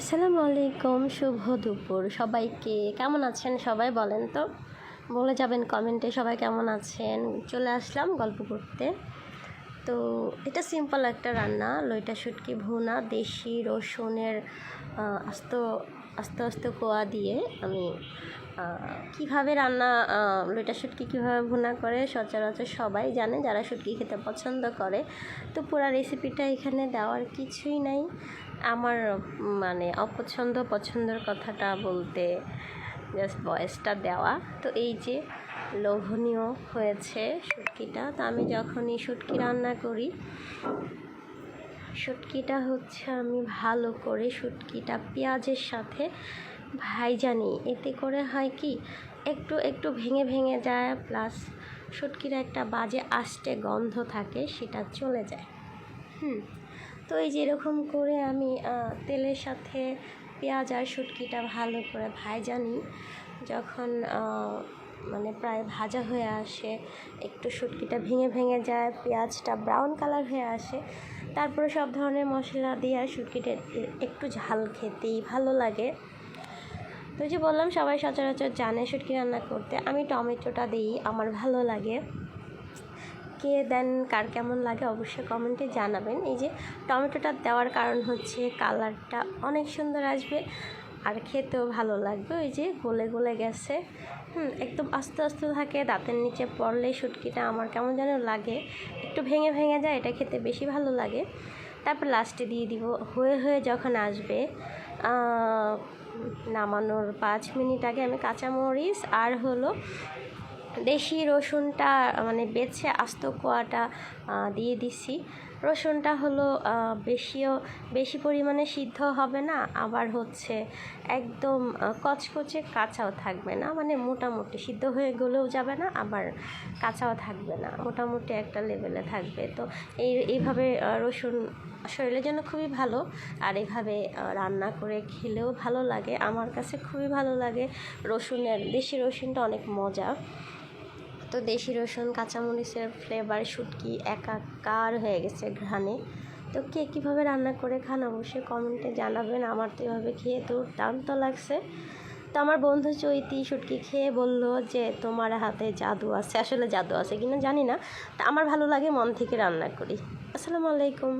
আসসালামু আলাইকুম, শুভ দুপুর। সবাইকে কেমন আছেন সবাই বলেন তো? বলে যাবেন কমেন্টে সবাই কেমন আছেন? চলে আসলাম গল্প করতে। তো এটা সিম্পল একটা রান্না, লইটা, শুটকি, ভুনা, দেশি রসুনের আস্ত, আস্তে আস্তে কোয়া দিয়ে আমি কীভাবে রান্না লইটা, শুটকি কীভাবে ভুনা করে সচরাচর সবাই জানে যারা শুটকি খেতে পছন্দ করে। তো পুরো রেসিপিটা এখানে দেওয়ার কিছুই নাই। আমার মানে অপছন্দ, পছন্দের কথাটা বলতে জাস্ট ভয়েসটা দেওয়া। তো এই যে লোভনীয় হয়েছে শুটকিটা, তো আমি যখনই শুটকি রান্না করি, শুটকিটা হচ্ছে আমি ভালো করে শুটকিটা পেঁয়াজের সাথে ভাইজানি। এতে করে হয় কি, একটু একটু ভেঙে ভেঙে যায় প্লাস শুটকির একটা বাজে আষ্টে গন্ধ থাকে, সেটা চলে যায়। হুম তো এই যেরকম করে আমি তেলের সাথে পেঁয়াজ আর শুটকিটা ভালো করে ভাইজানি যখন মানে প্রায় ভাজা হয়ে আসে, একটু শুটকিটা ভেঙে ভেঙে যায়, পেঁয়াজটা ব্রাউন কালার হয়ে আসে, তারপরে সব ধরনের মশলা দিয়ে আর শুটকিটা একটু ঝাল খেতেই ভালো লাগে। তো যে বললাম, সবাই সচরাচর জানে শুটকি রান্না করতে। আমি টমেটোটা দিই, আমার ভালো লাগে। কে দেন, কার কেমন লাগে অবশ্যই কমেন্টে জানাবেন। এই যে টমেটোটা দেওয়ার কারণ হচ্ছে কালারটা অনেক সুন্দর আসবে আর খেতেও ভালো লাগবে। ওই যে গলে গলে গেছে। হুম, একদম আস্তে আস্তে থাকে, দাঁতের নিচে পড়লে শুটকিটা আমার কেমন যেন লাগে। একটু ভেঙে ভেঙে যায়, এটা খেতে বেশি ভালো লাগে। তারপর লাস্টে দিয়ে দিব, হয়ে হয়ে যখন আসবে নামানোর পাঁচ মিনিট আগে আমি কাঁচামরিচ আর হলো দেশি রসুনটা মানে বেছে আস্ত কোয়াটা দিয়ে দিছি। রসুনটা হলো বেশিও, বেশি পরিমাণে সিদ্ধ হবে না, আবার হচ্ছে একদম কচকচে কাঁচাও থাকবে না মানে মোটামুটি সিদ্ধ হয়ে গলেও যাবে না, আবার কাঁচাও থাকবে না, মোটামুটি একটা লেভেলে থাকবে। তো এই, এইভাবে রসুন শরীরের জন্য খুবই ভালো, আর এভাবে রান্না করে খেলেও ভালো লাগে। আমার কাছে খুবই ভালো লাগে রসুনের, দেশি রসুনটা অনেক মজা। তো দেশি রসুন, কাঁচামরিচের ফ্লেভার শুটকি একাকার হয়ে গেছে ঘ্রাণে। তো কে কীভাবে রান্না করে খান অবশ্যই কমেন্টে জানাবেন। আমার তো এভাবে খেয়ে দুর্দান্ত লাগছে। তো আমার বন্ধু চৈতি শুটকি খেয়ে বলল যে, তোমার হাতে জাদু আছে। আসলে জাদু আছে কিনা জানি না। তা আমার ভালো লাগে মন থেকে রান্না করি। আসসালামু আলাইকুম।